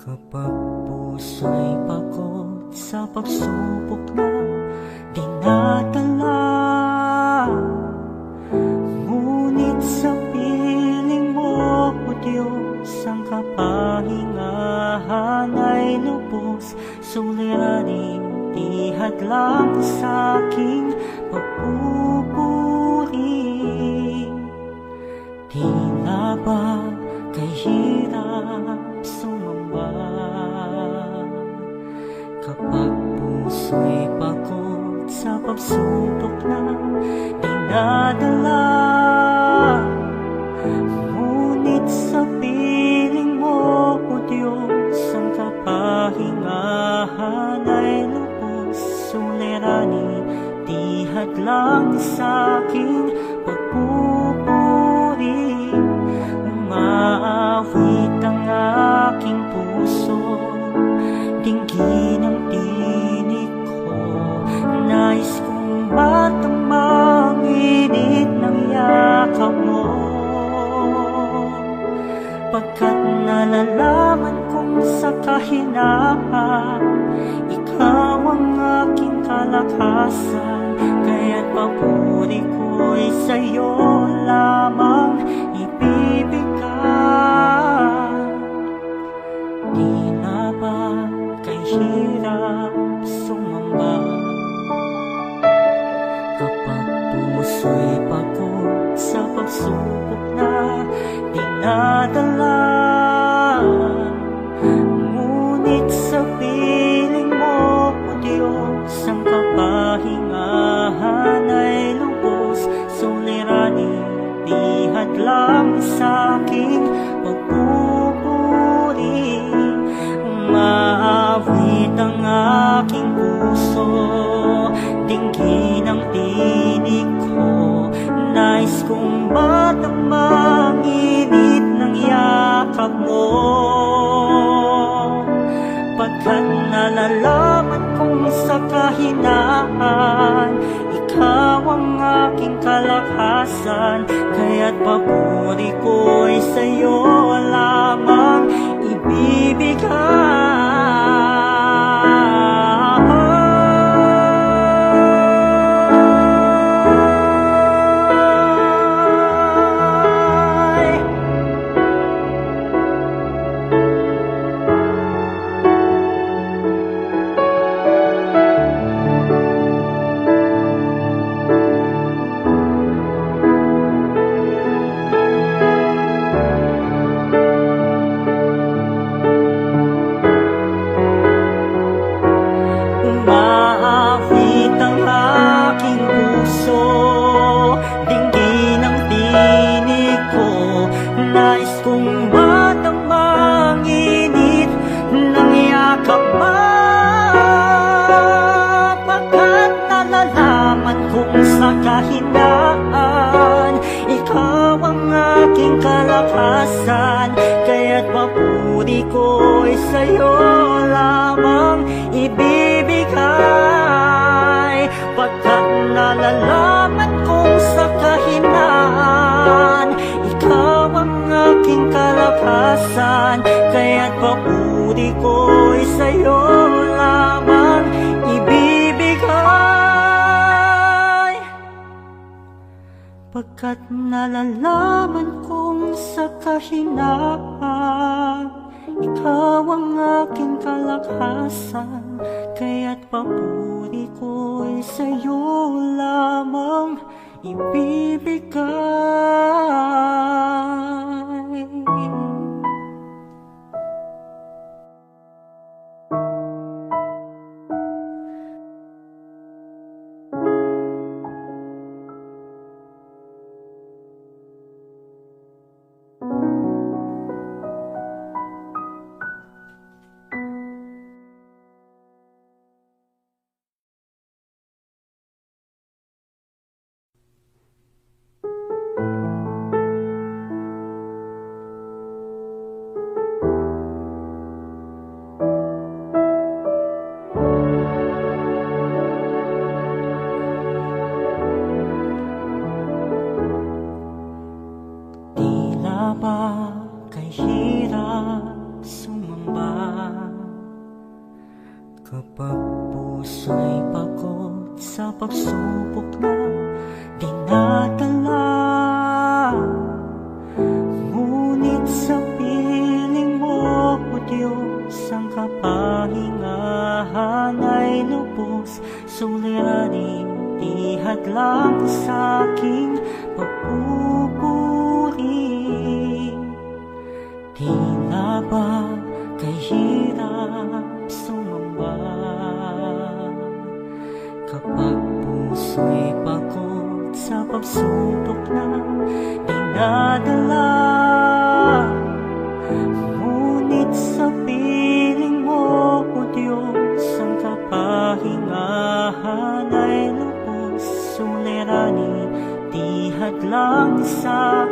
Kapag puso'y pagod sa pagsubok na dinadala Ngunit sa piling mo, O Diyos, ang kapahingahan ay lubos Suliranin, di hadlang sa aking pagpupuri dinadala Ngunit sa piling mo, O Diyos, ang kapahingahan ay lubos Suliranin, di hadlang sa aking pagpupuri. Umaawit ang aking puso Dinggin ang tinig ko. Nais kong nalalaman kong sa kahinaan Ikaw ang aking kalakasan. Kaya't papuri ko'y sa'yo lamang Pagkat nalalaman kong sa kahinaan Ikaw ang aking kalakasan Kaya't papuri ko'y sa'yo kahinaan Ikaw ang aking kalakasan Kaya't papuri ko'y sa'yo lamang ibibigay. Pagkat nalalaman kong sa kahinaan Ikaw ang aking kalakasan Kaya't papuri ko'y sa'yo Pagkat nalalaman kong sa kahinaan Ikaw ang aking kalakasan Kaya't papuri ko'y sa'yo lamang ibibigay napakahirap sumamba. Kapag puso'y pagod sa pagsubok na dinatala Ngunit sa piling mo, O Diyos, ang kapahingahan ay lubos. Suliranin, tihad lang sa aking pagpunan ba? Kay sumamba. Kapag puso'y pagod sa pagsubok na dinadala Ngunit sa piling mo, O Diyos, ang kapahingahan ay lubos. Suliranin, di hadlang sa